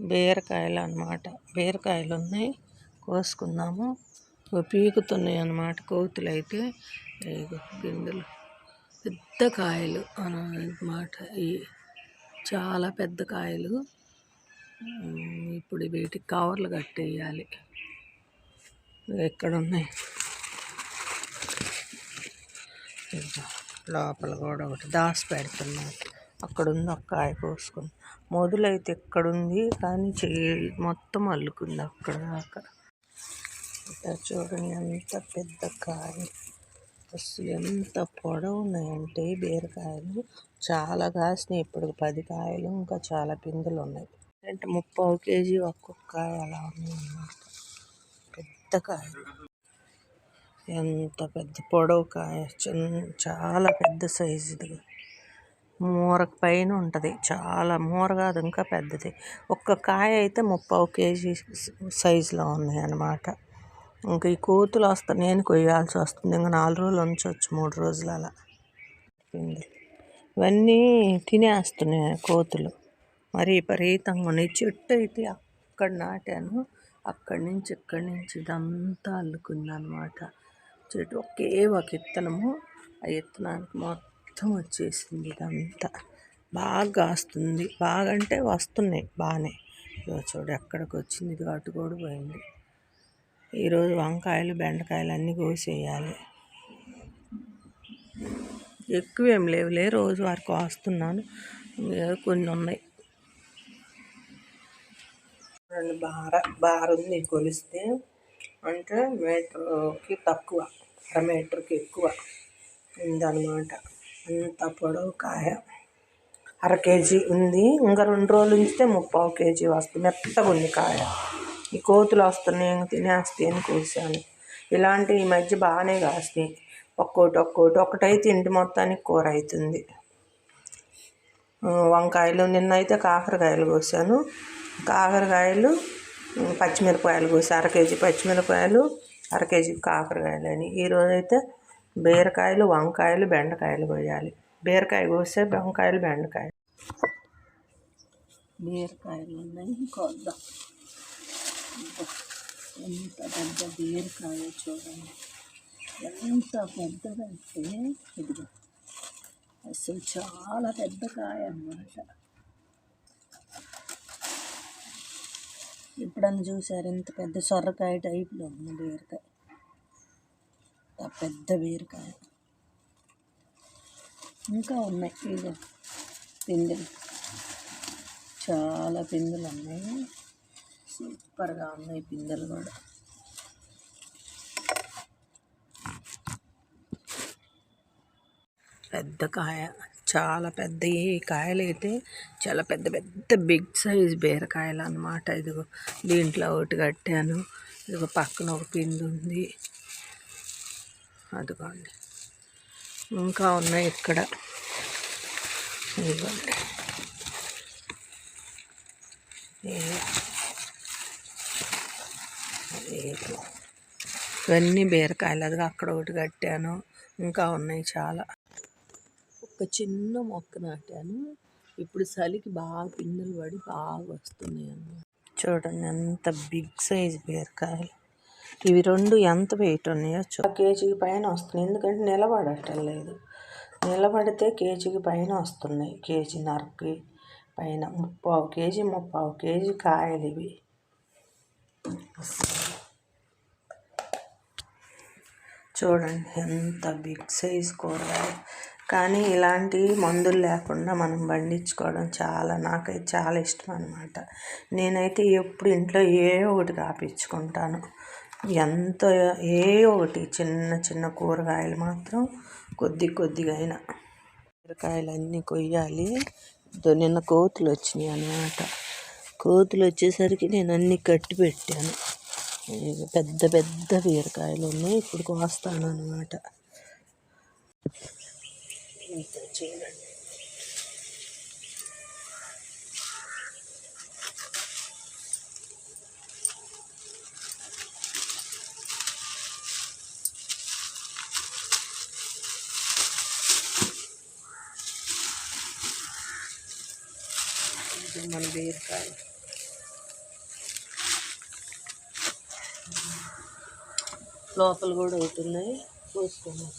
బీరకాయలు అన్నమాట బీరకాయలు ఉన్నాయి కోసుకుందాము పీకుతున్నాయి అన్నమాట కోతులు అయితే గింజలు. పెద్ద కాయలు అనమాట ఈ చాలా పెద్ద కాయలు. ఇప్పుడు వీటికి కవర్లు కట్టేయాలి. ఎక్కడ ఉన్నాయి లోపల కూడా ఒకటి దాసి పెడుతున్నారు. అక్కడుంది ఒక కాయ కోసుకుని మొదలైతే ఎక్కడుంది కానీ చెయ్యి మొత్తం అల్లుకుంది అక్కడ దాకా. చూడండి ఎంత పెద్ద కాయ. అసలు ఎంత పొడవు ఉన్నాయంటే బీరకాయలు. చాలా కాసినాయి ఇప్పుడు పది కాయలు ఇంకా చాలా పిందులు ఉన్నాయి. అంటే ముప్పై కేజీ ఒక్కొక్క కాయ అలా ఉన్నాయి అన్నమాట. పెద్ద కాయలు ఎంత పెద్ద పొడవు కాయ. చాలా పెద్ద సైజు ఇది మూరకు పైన ఉంటుంది. చాలా మూర కాదు ఇంకా పెద్దది. ఒక్క కాయ అయితే ముప్పావు కేజీ సైజులో ఉన్నాయి అన్నమాట ఇంకా ఈ కోతులు వస్తాయి నేను కొయ్యాల్సి వస్తుంది. ఇంకా నాలుగు రోజులు ఉంచవచ్చు మూడు రోజులు అలా. ఇవన్నీ తినేస్తున్నాయి కోతులు. మరి విపరీతంగా ఉన్నాయి. చెట్టు అయితే అక్కడ నాటాను. అక్కడి నుంచి ఇక్కడి నుంచి ఇదంతా అల్లుకుంది అనమాట చెట్టు ఒకే ఒక విత్తనము ఆ విత్తనానికి మొత్తం మొత్తం వచ్చేసింది ఇదంతా. బాగా కాస్తుంది బాగా అంటే వస్తున్నాయి. బాగానే ఇదో చూడు ఎక్కడికి వచ్చింది. ఇది అటు కూడా పోయింది. ఈరోజు వంకాయలు బెండకాయలు అన్నీ కోసేయాలి. ఎక్కువేం లేవులే. రోజు వరకు వస్తున్నాను. కొన్ని ఉన్నాయి. రెండు బార బార ఉంది కొలిస్తే అంటే మీటర్కి తక్కువ. అర మీటర్కి ఎక్కువ ఉందన్నమాట. అంత పొడవు కాయ? అర కేజీ ఉంది. ఇంకా రెండు రోజులు ఉంచితే ముప్పావు కేజీ వస్తుంది. మెత్తగా ఉంది కాయ. ఈ కోతులు వస్తున్నాయి ఇంక తినేస్తాయి అని కోసాను. ఇలాంటివి ఈ మధ్య బాగానే కాస్తాయి ఒక్కోటి ఒక్కోటి. ఒకటైతే ఇంటి మొత్తానికి కూర అవుతుంది వంకాయలు. నిన్న అయితే కాకరకాయలు కోసాను. కాకరకాయలు పచ్చిమిరపకాయలు కోసి. అర కేజీ పచ్చిమిరపకాయలు అర కేజీ కాకరకాయలు అని. ఈరోజైతే బీరకాయలు వంకాయలు బెండకాయలు కోయాలి. బీరకాయ కోస్తే వంకాయలు బెండకాయలు. బీరకాయలు ఉన్నాయి. కొద్దాం. ఎంత పెద్ద బీరకాయ చూడండి. ఎంత పెద్దదంటే ఇదిగో అసలు చాలా పెద్ద కాయ అన్నమాట. ఇప్పుడన్నా చూసారు? ఇంత పెద్ద సొర్రకాయ టైప్లో ఉంది బీరకాయ. పెద్ద బీరకాయ ఇంకా ఉన్నాయి. ఇది పిందెలు చాలా పిందెలు ఉన్నాయి. సూపర్గా ఉన్నాయి పిందెలు కూడా. పెద్ద కాయ. చాలా పెద్ద ఈ కాయలు అయితే చాలా పెద్ద పెద్ద బిగ్ సైజ్ బీరకాయలు అన్నమాట. ఇదిగో దీంట్లో ఒకటి కట్టాను. ఇదిగో పక్కన ఒక పిండి ఉంది. అదిగోండి. ఇంకా ఉన్నాయి ఇక్కడ. ఇదిగోండి. ఇవన్నీ బీరకాయలు. అది అక్కడ ఒకటి కట్టాను. ఇంకా ఉన్నాయి చాలా. ఒక చిన్న మొక్క నాటాను. ఇప్పుడు చలికి బాగా పిందెలు పడి బాగా వస్తున్నాయి అన్నమాట. చూడండి ఎంత బిగ్ సైజ్ బీరకాయలు. ఇవి రెండు ఎంత వెయిట్ ఉన్నాయో చూ కేజీకి పైన వస్తున్నాయి. ఎందుకంటే నిలబడటం లేదు. నిలబడితే కేజీకి పైన వస్తున్నాయి. కేజీ నరకి పైన ముప్పావు కేజీ ముప్పావు కేజీ కాయలు ఇవి. చూడండి ఎంత బిగ్ సైజ్ కూరగాయలు. కానీ ఇలాంటి మందులు లేకుండా మనం పండించుకోవడం చాలా నాకైతే చాలా ఇష్టం అనమాట నేనైతే ఎప్పుడు ఇంట్లో ఏ ఒకటి కాపించుకుంటాను ఎంత ఏ ఒకటి చిన్న చిన్న కూరగాయలు మాత్రం కొద్ది కొద్దిగా అయినా. కూరగాయలు అన్నీ కొయ్యాలి నిన్న కోతులు వచ్చినాయి అన్నమాట. కోతులు వచ్చేసరికి నేను అన్నీ కట్టి పెట్టాను. పెద్ద పెద్ద బీరకాయలు ఉన్నాయి. ఇప్పుడు కోస్తాను అనమాట ఇంత చూడండి ఇప్పుడు మన వేస్తాము లోపల కూడా అవుతున్నాయి పోసుకున్నాం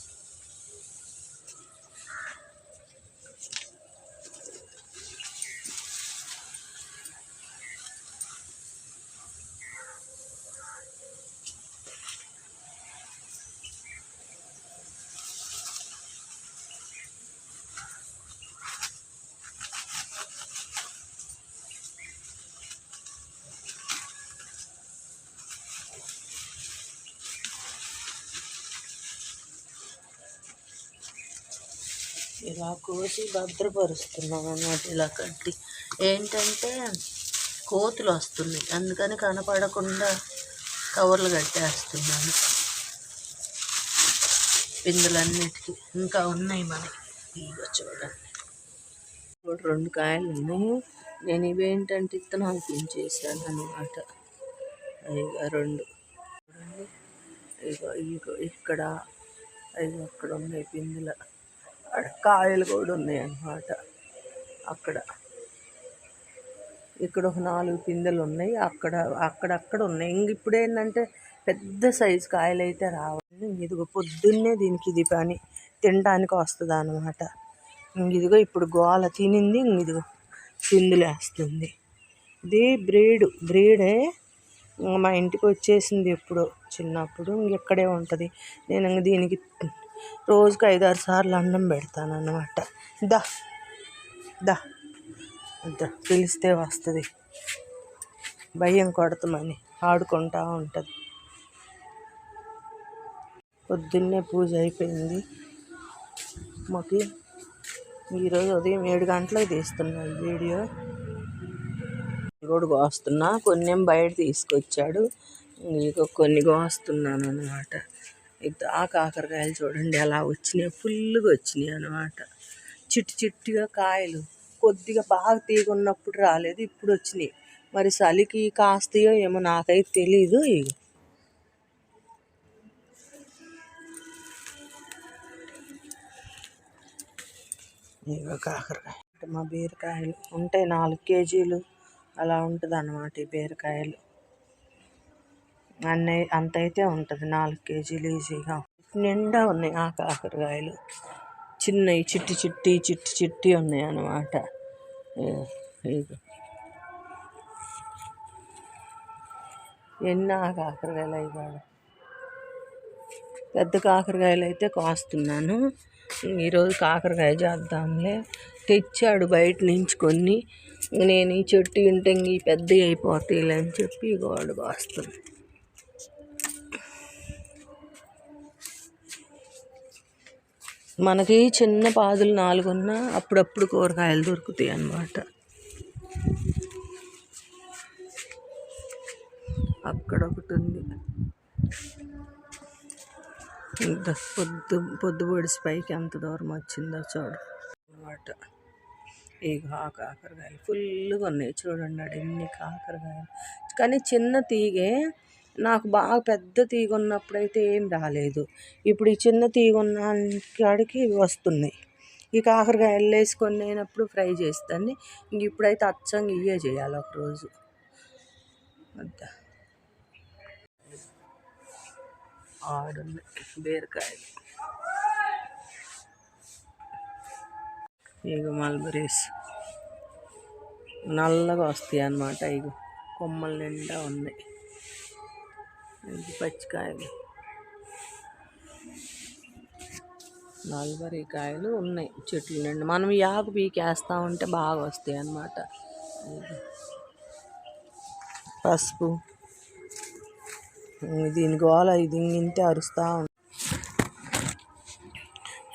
ఇలా కోసి భద్రపరుస్తున్నాం అన్నమాట ఇలా కట్టి. ఏంటంటే కోతులు వస్తున్నాయి. అందుకని కనపడకుండా కవర్లు కట్టేస్తున్నాను. పిందులన్నిటికీ ఇంకా ఉన్నాయి మనకి. ఇదిగో చూడండి. ఇప్పుడు రెండు కాయలు ఉన్నాయి. నేను ఇవేంటంటే ఇత్తనాలు పెంచేసాను అనమాట ఇక రెండు. చూడండి. ఇగో ఇగో ఇక్కడ. ఇగో అక్కడ ఉన్నాయి పిందుల. కాయలు కూడా ఉన్నాయి అన్నమాట అక్కడ. ఇక్కడ ఒక నాలుగు పిందెలు ఉన్నాయి. అక్కడ అక్కడక్కడ ఉన్నాయి. ఇంక ఇప్పుడు ఏంటంటే పెద్ద సైజు కాయలు అయితే రావాలి ఇదిగో పొద్దున్నే దీనికి ఇది పని తినడానికి వస్తుంది అనమాట ఇదిగో ఇప్పుడు గోల తినింది. ఇదిగో పిందులు వేస్తుంది. ఇది బ్రీడ్. బ్రీడే మా ఇంటికి వచ్చేసింది ఎప్పుడు చిన్నప్పుడు. ఇంకెక్కడే ఉంటుంది. నేను ఇంక దీనికి రోజుకి ఆరు సార్లు అన్నం పెడతాను అన్నమాట దా దా అంత పిలిస్తే వస్తుంది. భయం కొడతామని ఆడుకుంటా ఉంటుంది. పొద్దున్నే పూజ అయిపోయింది. మాకు ఈరోజు ఉదయం ఏడు గంటలకు తీస్తున్నా ఈ వీడియో. కూడా కోస్తున్నా కొన్ని ఏం బయట తీసుకొచ్చాడు. ఇంకో కొన్ని కోస్తున్నాను అనమాట ఆ కాకరకాయలు చూడండి ఎలా వచ్చినాయి ఫుల్గా వచ్చినాయి అనమాట చిట్టి చిట్టిగా కాయలు. కొద్దిగా బాగా తీగ ఉన్నప్పుడు రాలేదు ఇప్పుడు వచ్చినాయి. మరి చలికి కాస్తాయో ఏమో నాకైతే తెలీదు ఇక ఇక కాకరకాయ. మా బీరకాయలు. ఉంటాయి నాలుగు కేజీలు అలా ఉంటుంది అన్నమాట ఈ బీరకాయలు. అన్నీ అంత అయితే ఉంటుంది. నాలుగు కేజీలు ఈజీగా. నిండా ఉన్నాయి ఆ కాకరకాయలు. చిన్నవి చిట్టి చిట్టి చిట్టి చిట్టి ఉన్నాయి అన్నమాట. ఎన్ని ఆ కాకరకాయలు అయ్యాడు పెద్ద కాకరకాయలు అయితే కాస్తున్నాను. ఈరోజు కాకరకాయ చేద్దాంలే. తెచ్చాడు బయట నుంచి కొన్ని. నేను ఈ చెట్టు ఉంటే ఈ పెద్దవి అయిపోతాయిలే అని చెప్పి గోడ కాస్తుంది మనకి చిన్న పాదులు నాలుగున్నా అప్పుడప్పుడు కూరగాయలు దొరుకుతాయి అన్నమాట. అక్కడ ఒకటి ఉంది. ఇంత పొద్దు పొద్దు పొడిసి పైకి ఎంత దూరం వచ్చిందో చూడు. అనమాట ఈ కాకరకాయలు ఫుల్గా ఉన్నాయి. చూడండి అడు ఎన్ని కాకరకాయలు. కానీ చిన్న తీగే నాకు బాగా పెద్ద తీగ ఉన్నప్పుడైతే ఏం రాలేదు. ఇప్పుడు ఈ చిన్న తీగ ఉన్న కాడికి వస్తున్నాయి. ఈ కాకరకాయలు వేసుకొని అయినప్పుడు ఫ్రై చేస్తాను ఇంక ఇప్పుడైతే అచ్చంగా ఇవే చేయాలి ఒకరోజు. అంతా. ఆడున్నాయి బీరకాయలు. ఇక మల్బరీస్. నల్లగా వస్తాయి అన్నమాట ఇగో. కొమ్మల నిండా ఉన్నాయి. ఇది పచ్చికాయలు. నల్బరీ కాయలు ఉన్నాయి చెట్లు నుండి. మనం యాగు పీకేస్తూ పీకేస్తా ఉంటే బాగా వస్తాయి అన్నమాట. పసుపు. దీని గోల ఇది ఇంతే అరుస్తూ ఉంది.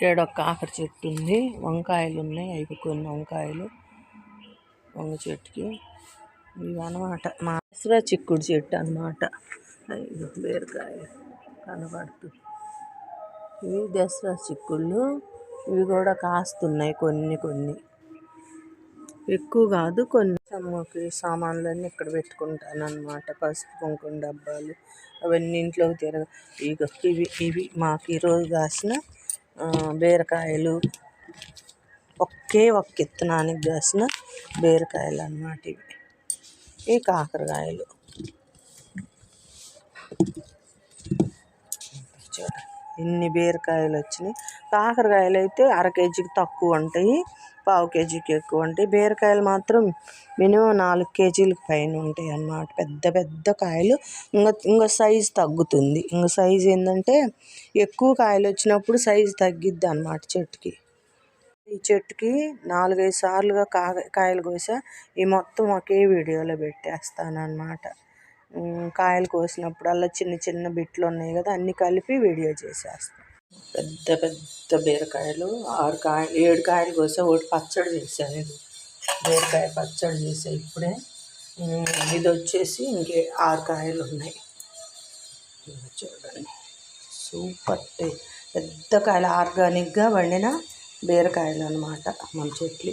ఏడొక కాకర చెట్టు ఉంది. వంకాయలు ఉన్నాయి. అవి కొన్ని వంకాయలు. వంగ చెట్టుకి. ఇవి అన్నమాట మా చిక్కుడు చెట్టు అనమాట ఐదు బీరకాయ కనబడుతుంది ఇవి దసరా చిక్కుళ్ళు ఇవి కూడా కాస్తున్నాయి కొన్ని కొన్ని. ఎక్కువ కాదు కొన్ని అమ్మకి సామాన్లన్నీ ఇక్కడ పెట్టుకుంటాను అనమాట పసుపు కుంకుమ డబ్బాలు అవన్నీ ఇంట్లోకి తిరగ ఇక ఇవి ఇవి మాకు ఈరోజు కాసిన బీరకాయలు ఒకే ఒక్క ఇత్తనానికి కాసిన బీరకాయలు అన్నమాట ఇవి. ఈ కాకరకాయలు. ఇన్ని బీరకాయలు వచ్చినాయి. కాకరకాయలు అయితే అర కేజీకి తక్కువ ఉంటాయి పావు కేజీకి ఎక్కువ ఉంటాయి. బీరకాయలు మాత్రం మినిమం నాలుగు కేజీలకు పైన ఉంటాయి అన్నమాట. పెద్ద పెద్ద కాయలు. ఇంకా ఇంకా సైజు తగ్గుతుంది. ఇంకా సైజు ఏంటంటే ఎక్కువ కాయలు వచ్చినప్పుడు సైజు తగ్గిద్ది అన్నమాట చెట్టుకి. ఈ చెట్టుకి నాలుగైదు సార్లుగా కాయలు కోసా. ఈ మొత్తం ఒకే వీడియోలో పెట్టేస్తాను అనమాట కాయలు కోసినప్పుడల్లా చిన్న చిన్న బిట్లు ఉన్నాయి కదా అన్నీ కలిపి వీడియో చేసేస్తాను పెద్ద పెద్ద బీరకాయలు ఆరు కాయలు ఏడు కాయలు కోసా ఒకటి పచ్చడి చేశాను ఇది బీరకాయ పచ్చడి చేసా ఇప్పుడే. ఇది వచ్చేసి ఇంకే ఆరు కాయలు ఉన్నాయి. చూడండి. సూపర్ పెద్ద కాయలు ఆర్గానిక్గా వండిన బీరకాయలు అనమాట మన చెట్లు